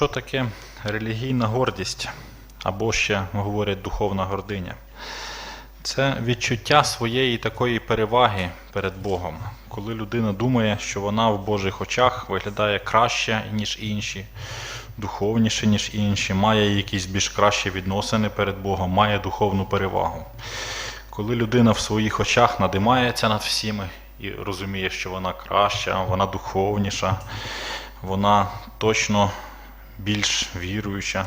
Що таке релігійна гордість? Або ще говорять духовна гординя? Це відчуття своєї такої переваги перед Богом, коли людина думає, що вона в Божих очах виглядає краще, ніж інші, духовніше, ніж інші, має якісь більш кращі відносини перед Богом, має духовну перевагу. Коли людина в своїх очах надимається над всіми і розуміє, що вона краща, вона духовніша, вона точно більш віруюча.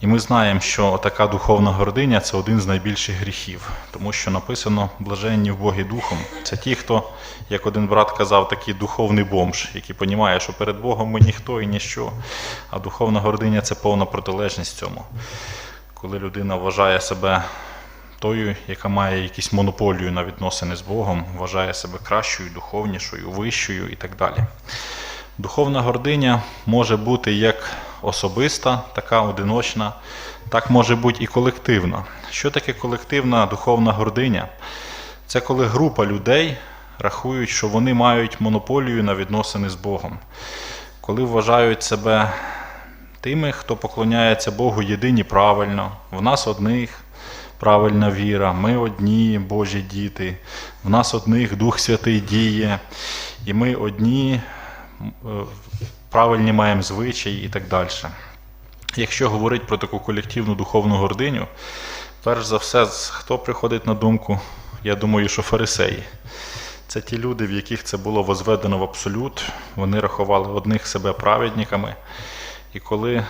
І ми знаємо, що така духовна гординя це один з найбільших гріхів, тому що написано блаженні в Богі духом. Це ті, хто, як один брат казав, такий духовний бомж, який розуміє, що перед Богом ми ніхто і ніщо. А духовна гординя це повна протилежність цьому. Коли людина вважає себе тою, яка має якусь монополію на відносини з Богом, вважає себе кращою, духовнішою, вищою і так далі. Духовна гординя може бути як особиста, така одиночна, так може бути і колективна. Що таке колективна духовна гординя? Це коли група людей рахують, що вони мають монополію на відносини з Богом, коли вважають себе тими, хто поклоняється Богу єдині правильно, в нас одних правильна віра, ми одні Божі діти, в нас одних Дух Святий діє, і ми одні правильні маємо звичаї і так далі. Якщо говорити про таку колективну духовну гординю, перш за все, хто приходить на думку, я думаю, що фарисеї. Це ті люди, в яких це було возведено в абсолют, вони рахували одних себе праведниками. І коли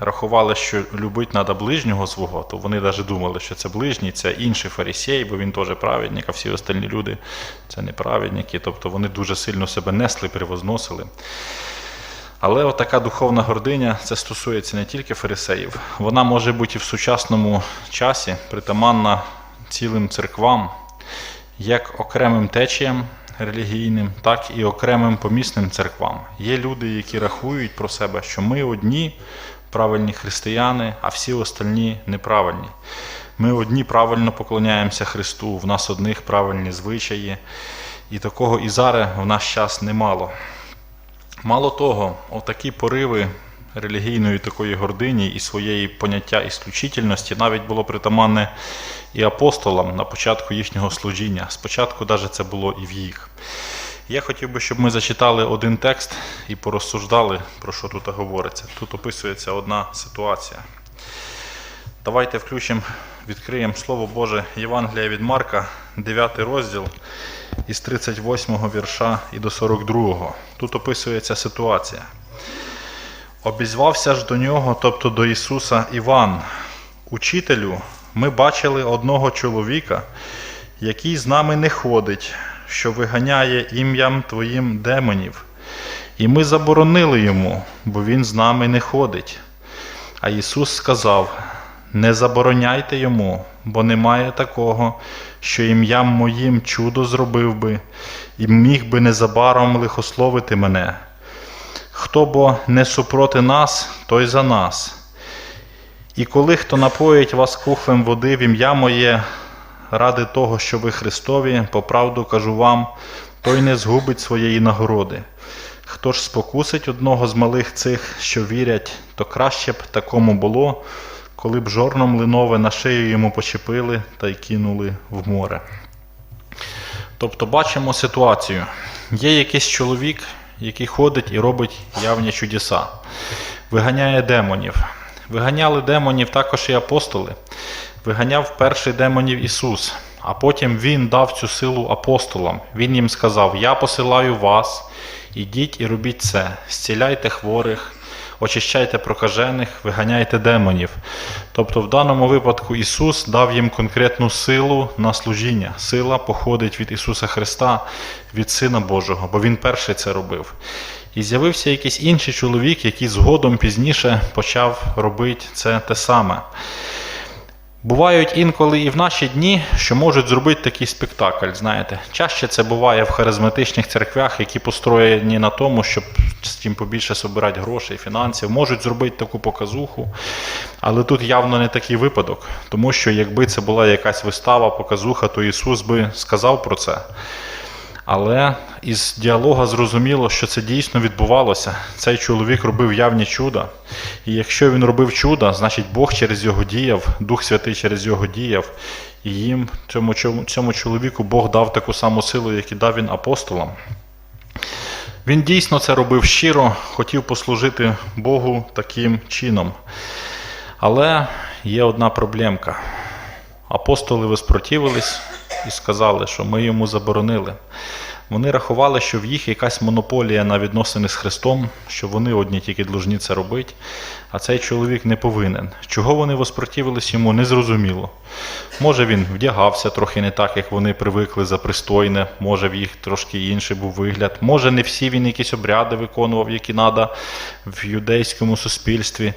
рахували, що любити треба ближнього свого, то вони навіть думали, що це ближній, це інший фарисей, бо він теж праведник, а всі остальні люди це не праведники. Тобто вони дуже сильно себе несли, превозносили. Але отака духовна гординя це стосується не тільки фарисеїв, вона може бути і в сучасному часі притаманна цілим церквам, як окремим течіям релігійним, так і окремим помісним церквам. Є люди, які рахують про себе, що ми одні правильні християни, а всі остальні неправильні. Ми одні правильно поклоняємося Христу, в нас одних правильні звичаї, і такого і зараз в наш час немало. Мало того, отакі пориви релігійної такої гордині і своєї поняття ісключительності навіть було притаманне і апостолам на початку їхнього служіння. Спочатку навіть це було і в їх. Я хотів би, щоб ми зачитали один текст і порозсуждали, про що тут говориться. Тут описується одна ситуація. Давайте включимо, відкриємо Слово Боже Євангелія від Марка, 9 розділ із 38 вірша і до 42. Тут описується ситуація. Обізвався ж до нього, тобто до Ісуса Іван, учителю, ми бачили одного чоловіка, який з нами не ходить, що виганяє ім'ям Твоїм демонів. І ми заборонили йому, бо він з нами не ходить. А Ісус сказав: Не забороняйте йому, бо немає такого, що ім'ям моїм чудо зробив би, і міг би незабаром лихословити мене. Хто бо не супроти нас, той за нас. І коли хто напоїть вас кухлем води в ім'я моє, ради того, що ви Христові, по правду кажу вам, той не згубить своєї нагороди. Хто ж спокусить одного з малих цих, що вірять, то краще б такому було, коли б жорном линове на шию йому почепили та й кинули в море. Тобто бачимо ситуацію. Є якийсь чоловік, який ходить і робить явні чудеса, виганяє демонів. Виганяли демонів також і апостоли. Виганяв перший демонів Ісус, а потім Він дав цю силу апостолам. Він їм сказав: Я посилаю вас, ідіть і робіть це, зціляйте хворих, очищайте прокажених, виганяйте демонів. Тобто, в даному випадку Ісус дав їм конкретну силу на служіння. Сила походить від Ісуса Христа, від Сина Божого, бо Він перший це робив. І з'явився якийсь інший чоловік, який згодом пізніше почав робити це те саме. Бувають інколи і в наші дні, що можуть зробити такий спектакль. Знаєте, чаще це буває в харизматичних церквях, які построєні на тому, щоб з тим побільше собирати грошей, фінансів, можуть зробити таку показуху. Але тут явно не такий випадок, тому що якби це була якась вистава, показуха, то Ісус би сказав про це. Але із діалога зрозуміло, що це дійсно відбувалося. Цей чоловік робив явні чуда. І якщо він робив чуда, значить Бог через його діяв, Дух Святий через його діяв. І їм, цьому, цьому чоловіку, Бог дав таку саму силу, як і дав він апостолам. Він дійсно це робив щиро, хотів послужити Богу таким чином. Але є одна проблемка. Апостоли воспротивились і сказали, що ми йому заборонили. Вони рахували, що в їх якась монополія на відносини з Христом, що вони одні тільки должні це робити, а цей чоловік не повинен. Чого вони воспротивились йому, незрозуміло. Може він вдягався трохи не так, як вони привикли за пристойне, може в їх трошки інший був вигляд, може не всі він якісь обряди виконував, які треба в юдейському суспільстві.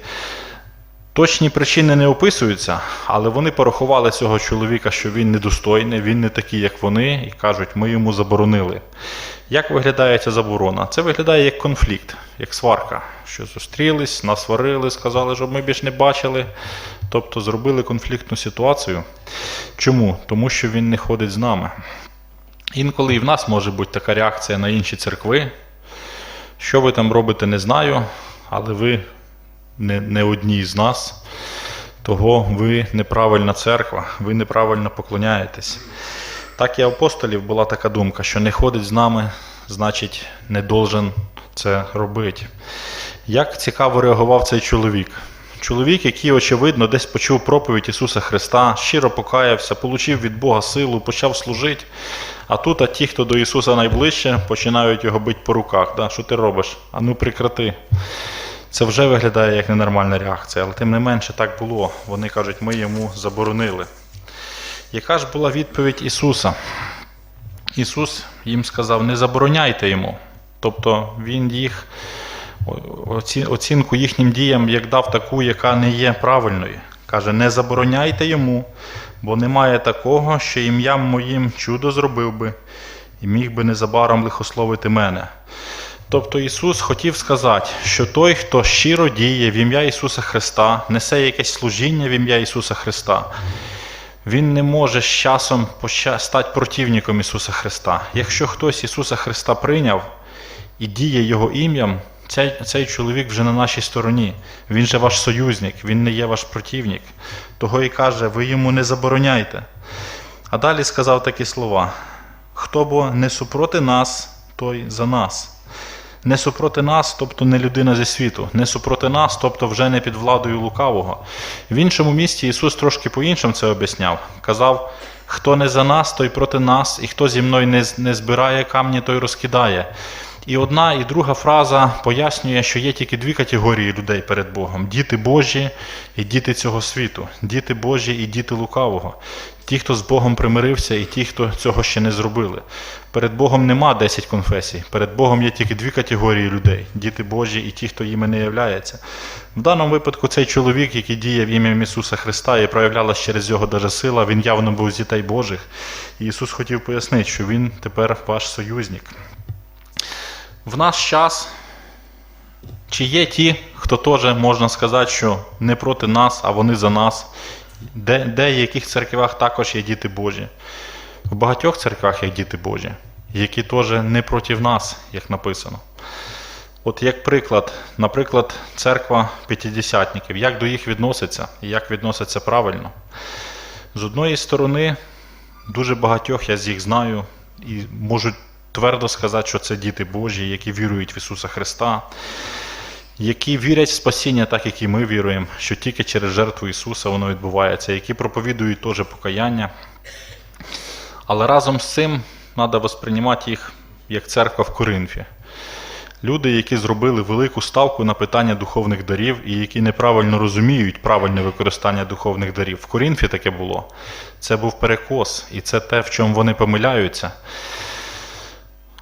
Точні причини не описуються, але вони порахували цього чоловіка, що він недостойний, він не такий, як вони, і кажуть, ми йому заборонили. Як виглядає ця заборона? Це виглядає як конфлікт, як сварка, що зустрілись, насварили, сказали, щоб ми більш не бачили. Тобто зробили конфліктну ситуацію. Чому? Тому що він не ходить з нами. Інколи і в нас може бути така реакція на інші церкви. Що ви там робите, не знаю, але ви не, не одній з нас, того ви неправильна церква, ви неправильно поклоняєтесь. Так і апостолів була така думка, що не ходить з нами, значить, не должен це робити. Як цікаво реагував цей чоловік? Чоловік, який, очевидно, десь почув проповідь Ісуса Христа, щиро покаявся, получив від Бога силу, почав служити. А тут а ті, хто до Ісуса найближче, починають його бити по руках. Да? Що ти робиш? А ну прекрати. Це вже виглядає як ненормальна реакція, але тим не менше так було. Вони кажуть, ми йому заборонили. Яка ж була відповідь Ісуса? Ісус їм сказав: не забороняйте йому. Тобто Він їх оцінку їхнім діям як дав таку, яка не є правильною. Каже, не забороняйте йому, бо немає такого, що ім'ям моїм чудо зробив би і міг би незабаром лихословити мене. Тобто Ісус хотів сказати, що той, хто щиро діє в ім'я Ісуса Христа, несе якесь служіння в ім'я Ісуса Христа, він не може з часом стати противником Ісуса Христа. Якщо хтось Ісуса Христа прийняв і діє Його ім'ям, цей, цей чоловік вже на нашій стороні. Він же ваш союзник, він не є ваш противник. Того і каже, ви йому не забороняйте. А далі сказав такі слова: хто бо не супроти нас, той за нас. Не супроти нас, тобто не людина зі світу, не супроти нас, тобто вже не під владою лукавого. В іншому місці Ісус трошки по-іншому це об'ясняв. Казав, хто не за нас, той проти нас, і хто зі мною не збирає камні, той розкидає. І одна і друга фраза пояснює, що є тільки дві категорії людей перед Богом: діти Божі і діти цього світу, діти Божі і діти лукавого. Ті, хто з Богом примирився, і ті, хто цього ще не зробили. Перед Богом нема 10 конфесій. Перед Богом є тільки дві категорії людей: діти Божі і ті, хто їми не являється. В даному випадку цей чоловік, який діє в ім'я Ісуса Христа і проявлялась через його даже сила, він явно був з дітей Божих. І Ісус хотів пояснити, що він тепер ваш союзник. В наш час чи є ті, хто теж можна сказати, що не проти нас, а вони за нас. Де, де в яких церквах також є діти Божі. В багатьох церквах є діти Божі, які теж не проти нас, як написано. От як приклад, наприклад, церква п'ятидесятників, як до їх відноситься і як відноситься правильно. З одної сторони, дуже багатьох я з їх знаю і можу твердо сказати, що це діти Божі, які вірують в Ісуса Христа, які вірять в спасіння, так як і ми віруємо, що тільки через жертву Ісуса воно відбувається, які проповідують теж покаяння. Але разом з цим треба восприймати їх як церква в Коринфі. Люди, які зробили велику ставку на питання духовних дарів і які неправильно розуміють правильне використання духовних дарів. В Коринфі таке було. Це був перекос, і це те, в чому вони помиляються.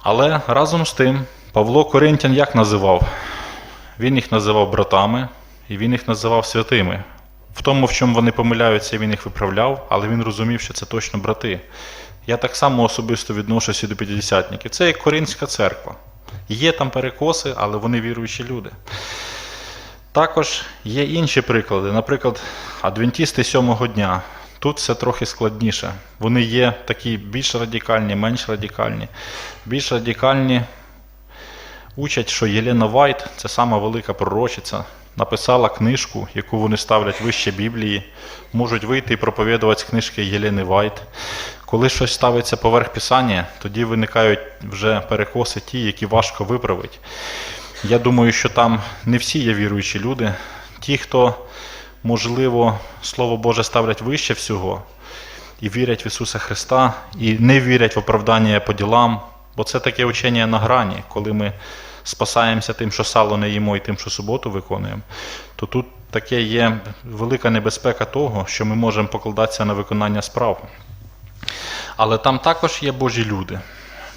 Але разом з тим, Павло Коринтян як називав? Він їх називав братами, і він їх називав святими. В тому, в чому вони помиляються, він їх виправляв, але він розумів, що це точно брати. Я так само особисто відношуся до п'ятдесятників. Це як Коринська церква. Є там перекоси, але вони віруючі люди. Також є інші приклади. Наприклад, адвентісти сьомого дня. Тут все трохи складніше. Вони є такі більш радикальні, менш радикальні. Більш радикальні учать, що Єлена Вайт, це сама велика пророчиця, написала книжку, яку вони ставлять вище Біблії, можуть вийти і проповідувати з книжки Єлени Вайт. Коли щось ставиться поверх Писання, тоді виникають вже перекоси ті, які важко виправити. Я думаю, що там не всі є віруючі люди. Ті, хто, можливо, Слово Боже ставлять вище всього, і вірять в Ісуса Христа, і не вірять в оправдання по ділам, бо це таке учення на грані, коли ми спасаємося тим, що сало не їмо, і тим, що суботу виконуємо, то тут таке є велика небезпека того, що ми можемо покладатися на виконання справ. Але там також є Божі люди.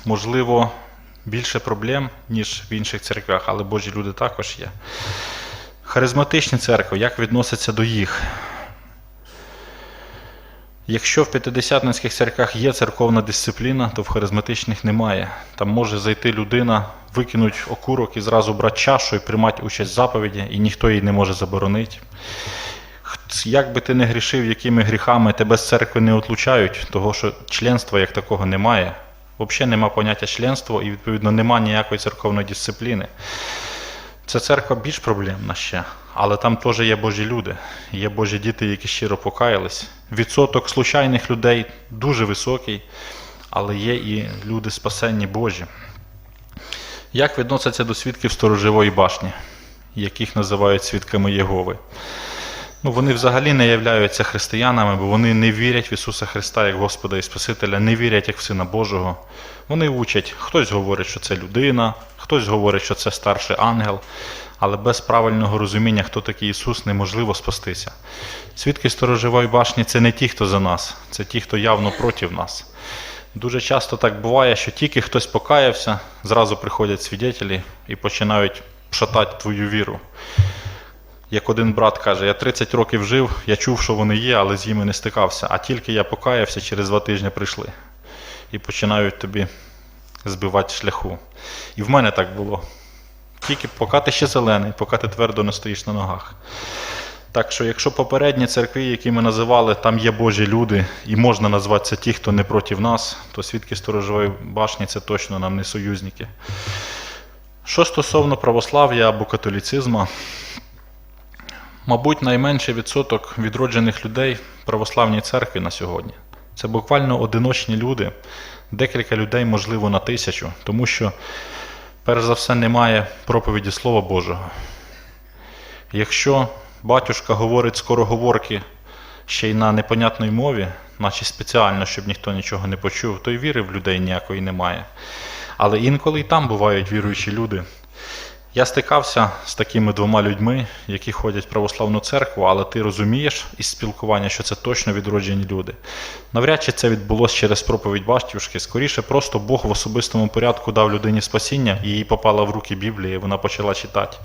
Можливо, більше проблем, ніж в інших церквях, але Божі люди також є. Харизматичні церкви, як відносяться до їх? Якщо в п'ятидесятницьких церквах є церковна дисципліна, то в харизматичних немає. Там може зайти людина, викинути окурок і зразу брати чашу і приймати участь в заповіді, і ніхто її не може заборонити. Як би ти не грішив, якими гріхами тебе з церкви не отлучають, того що членства як такого немає. Взагалі нема поняття членства і, відповідно, нема ніякої церковної дисципліни. Це церква більш проблемна ще, але там теж є Божі люди, є Божі діти, які щиро покаялись. Відсоток случайних людей дуже високий, але є і люди спасенні Божі. Як відносяться до свідків сторожевої башні, яких називають свідками Єгови? Ну, вони взагалі не являються християнами, бо вони не вірять в Ісуса Христа як Господа і Спасителя, не вірять як в Сина Божого. Вони учать, хтось говорить, що це людина, хтось говорить, що це старший ангел, але без правильного розуміння, хто такий Ісус, неможливо спастися. Свідки сторожової башні це не ті, хто за нас, це ті, хто явно проти нас. Дуже часто так буває, що тільки хтось покаявся, зразу приходять свідетелі і починають шатати твою віру. Як один брат каже, я 30 років жив, я чув, що вони є, але з ними не стикався. А тільки я покаявся, через два тижні прийшли. І починають тобі збивати шляху. І в мене так було. Тільки поки ти ще зелений, поки ти твердо не стоїш на ногах. Так що, якщо попередні церкви, які ми називали, там є Божі люди, і можна назвати це ті, хто не проти нас, то свідки сторожової башні це точно нам не союзники. Що стосовно православ'я або католіцизму, мабуть, найменший відсоток відроджених людей православній церкві на сьогодні. Це буквально одиночні люди, декілька людей, можливо, на тисячу, тому що, перш за все, немає проповіді Слова Божого. Якщо батюшка говорить скороговорки ще й на непонятній мові, наче спеціально, щоб ніхто нічого не почув, то й віри в людей ніякої немає. Але інколи і там бувають віруючі люди. Я стикався з такими двома людьми, які ходять в православну церкву, але ти розумієш із спілкування, що це точно відроджені люди. Навряд чи це відбулося через проповідь батюшки. Скоріше, просто Бог в особистому порядку дав людині спасіння, і їй попала в руки Біблія, і вона почала читати.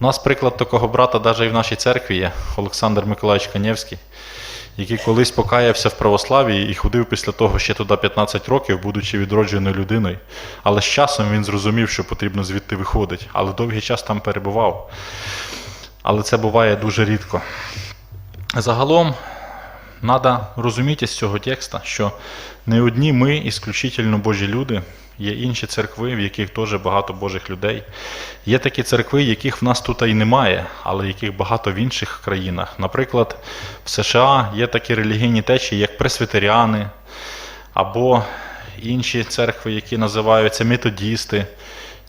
У нас приклад такого брата навіть і в нашій церкві є Олександр Миколаївич Канєвський, який колись покаявся в православі і ходив після того ще туди 15 років, будучи відродженою людиною. Але з часом він зрозумів, що потрібно звідти виходити, але довгий час там перебував. Але це буває дуже рідко. Загалом, треба розуміти з цього текста, що не одні ми, ісключительно Божі люди, є інші церкви, в яких теж багато Божих людей. Є такі церкви, яких в нас тут і немає, але яких багато в інших країнах. Наприклад, в США є такі релігійні течії, як пресвітеріани, або інші церкви, які називаються методісти,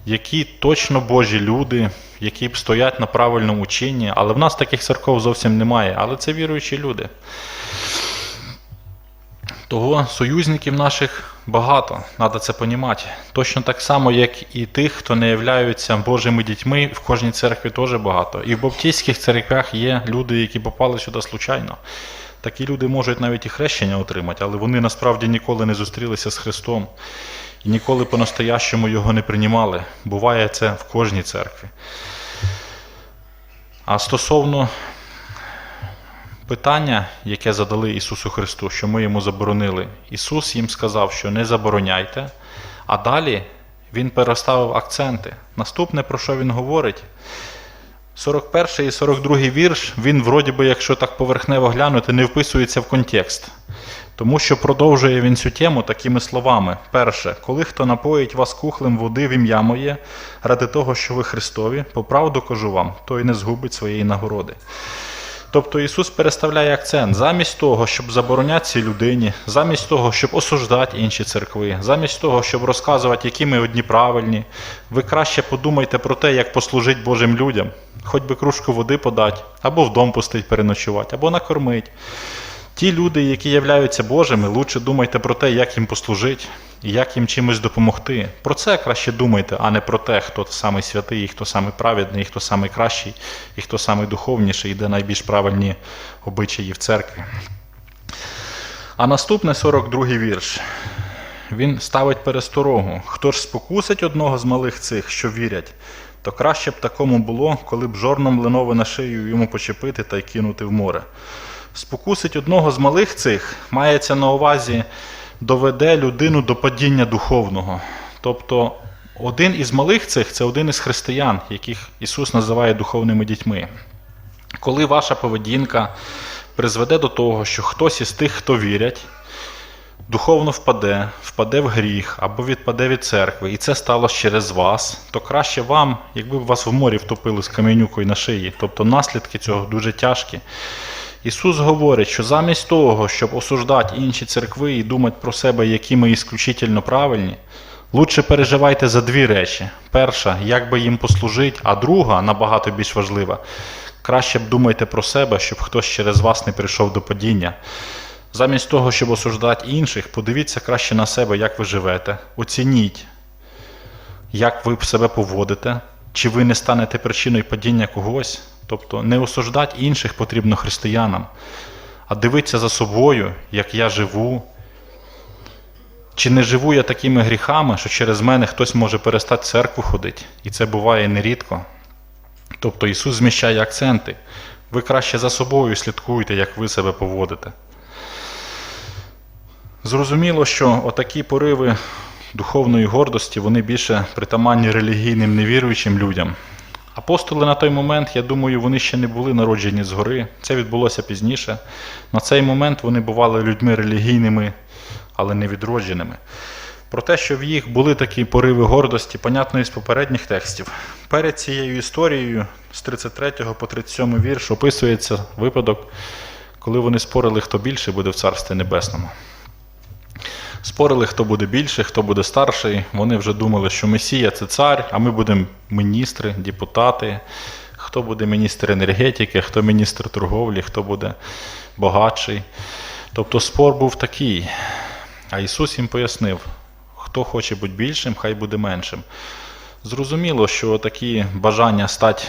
які точно Божі люди, які стоять на правильному чині, але в нас таких церков зовсім немає. Але це віруючі люди. Того союзників наших багато, треба це понімати. Точно так само, як і тих, хто не являються Божими дітьми, в кожній церкві теж багато. І в баптистських церквях є люди, які попали сюди случайно. Такі люди можуть навіть і хрещення отримати, але вони насправді ніколи не зустрілися з Христом і ніколи по-настоящому його не приймали. Буває це в кожній церкві. А стосовно питання, яке задали Ісусу Христу, що ми йому заборонили, Ісус їм сказав, що не забороняйте, а далі Він переставив акценти. Наступне, про що Він говорить, 41 і 42 вірш, він, вроді би, якщо так поверхнево глянути, не вписується в контекст. Тому що продовжує він цю тему такими словами: перше, коли хто напоїть вас кухлем води в ім'я моє, ради того, що ви Христові, по правду кажу вам, той не згубить своєї нагороди. Тобто Ісус переставляє акцент замість того, щоб забороняти цій людині, замість того, щоб осуждати інші церкви, замість того, щоб розказувати, які ми одні правильні, ви краще подумайте про те, як послужити Божим людям, хоч би кружку води подати, або в дом пустить переночувати, або накормить. Ті люди, які являються Божими, лучше думайте про те, як їм послужити і як їм чимось допомогти. Про це краще думайте, а не про те, хто самий святий, і хто самий праведний, і хто самий кращий, і хто самий духовніший, і де найбільш правильні обичаї в церкві. А наступний 42-й вірш. Він ставить пересторогу. Хто ж спокусить одного з малих цих, що вірять, то краще б такому було, коли б жорном линове на шию йому почепити та й кинути в море. Спокусить одного з малих цих мається на увазі доведе людину до падіння духовного. Тобто один із малих цих це один із християн, яких Ісус називає духовними дітьми. Коли ваша поведінка призведе до того, що хтось із тих, хто вірять, духовно впаде, впаде в гріх або відпаде від церкви, і це сталося через вас, то краще вам, якби вас в морі втопили з каменюкою на шиї. Тобто наслідки цього дуже тяжкі. Ісус говорить, що замість того, щоб осуждати інші церкви і думати про себе, які ми ісключительно правильні, лучше переживайте за дві речі. Перша, як би їм послужити, а друга, набагато більш важлива, краще б думайте про себе, щоб хтось через вас не прийшов до падіння. Замість того, щоб осуждати інших, подивіться краще на себе, як ви живете. Оцініть, як ви себе поводите, чи ви не станете причиною падіння когось. Тобто не осуждати інших потрібно християнам, а дивитися за собою, як я живу. Чи не живу я такими гріхами, що через мене хтось може перестати церкву ходити, і це буває нерідко. Тобто Ісус зміщає акценти. Ви краще за собою слідкуєте, як ви себе поводите. Зрозуміло, що отакі пориви духовної гордості вони більше притаманні релігійним невіруючим людям. Апостоли на той момент, я думаю, вони ще не були народжені згори. Це відбулося пізніше. На цей момент вони бували людьми релігійними, але не відродженими. Про те, що в їх були такі пориви гордості, понятно із попередніх текстів. Перед цією історією з 33 по 37 вірш описується випадок, коли вони спорили, хто більше буде в Царстві Небесному. Спорили, хто буде більше, хто буде старший. Вони вже думали, що Месія це цар, а ми будемо міністри, депутати, хто буде міністр енергетики, хто міністр торговлі, хто буде багатший. Тобто спор був такий. А Ісус їм пояснив, хто хоче бути більшим, хай буде меншим. Зрозуміло, що такі бажання стати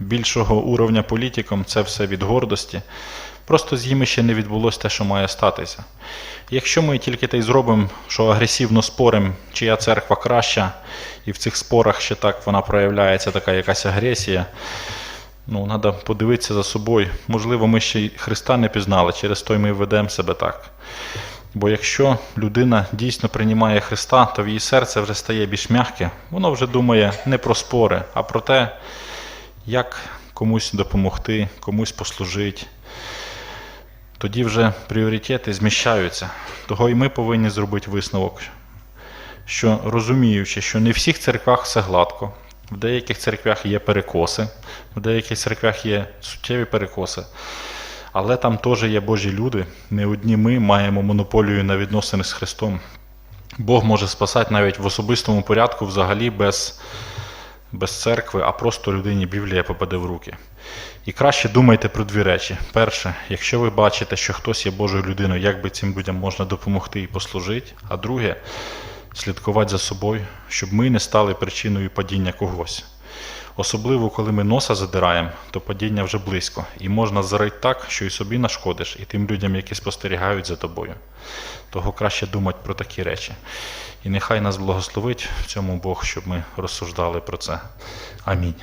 більшого уровня політиком це все від гордості. Просто з ними ще не відбулося те, що має статися. Якщо ми тільки те й зробимо, що агресивно споримо, чия церква краща, і в цих спорах ще так вона проявляється, така якась агресія, ну, треба подивитися за собою. Можливо, ми ще й Христа не пізнали, через то й ми ведемо себе так. Бо якщо людина дійсно приймає Христа, то в її серце вже стає більш м'яке, воно вже думає не про спори, а про те, як комусь допомогти, комусь послужити тоді вже пріоритети зміщаються. Того і ми повинні зробити висновок, що розуміючи, що не в всіх церквах все гладко, в деяких церквях є перекоси, в деяких церквях є суттєві перекоси, але там теж є Божі люди. Не одні ми маємо монополію на відносини з Христом. Бог може спасати навіть в особистому порядку взагалі без без церкви, а просто людині Біблія попаде в руки. І краще думайте про дві речі. Перше, якщо ви бачите, що хтось є Божою людиною, як би цим людям можна допомогти і послужити. А друге, слідкувати за собою, щоб ми не стали причиною падіння когось. Особливо, коли ми носа задираємо, то падіння вже близько, і можна зарити так, що і собі нашкодиш, і тим людям, які спостерігають за тобою. Того краще думати про такі речі. І нехай нас благословить в цьому Бог, щоб ми розсуждали про це. Амінь.